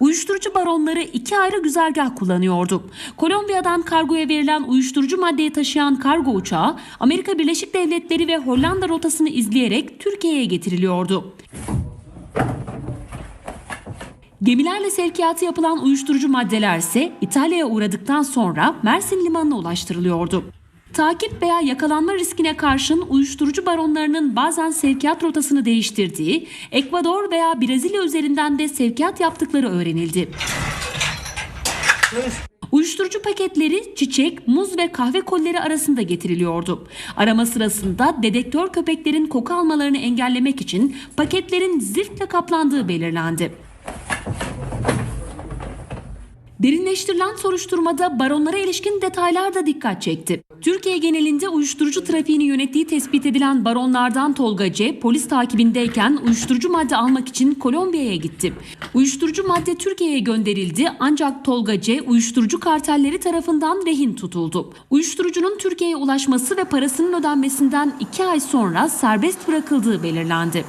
Uyuşturucu baronları iki ayrı güzergah kullanıyordu. Kolombiya'dan kargoya verilen uyuşturucu maddeyi taşıyan kargo uçağı Amerika Birleşik Devletleri ve Hollanda rotasını izleyerek Türkiye'ye getiriliyordu. Gemilerle sevkiyatı yapılan uyuşturucu maddeler ise İtalya'ya uğradıktan sonra Mersin limanına ulaştırılıyordu. Takip veya yakalanma riskine karşın uyuşturucu baronlarının bazen sevkiyat rotasını değiştirdiği, Ekvador veya Brezilya üzerinden de sevkiyat yaptıkları öğrenildi. Uyuşturucu paketleri çiçek, muz ve kahve kolleri arasında getiriliyordu. Arama sırasında dedektör köpeklerin koku almalarını engellemek için paketlerin ziftle kaplandığı belirlendi. Derinleştirilen soruşturmada baronlara ilişkin detaylar da dikkat çekti. Türkiye genelinde uyuşturucu trafiğini yönettiği tespit edilen baronlardan Tolga C. polis takibindeyken uyuşturucu madde almak için Kolombiya'ya gitti. Uyuşturucu madde Türkiye'ye gönderildi ancak Tolga C. uyuşturucu kartelleri tarafından rehin tutuldu. Uyuşturucunun Türkiye'ye ulaşması ve parasının ödenmesinden iki ay sonra serbest bırakıldığı belirlendi.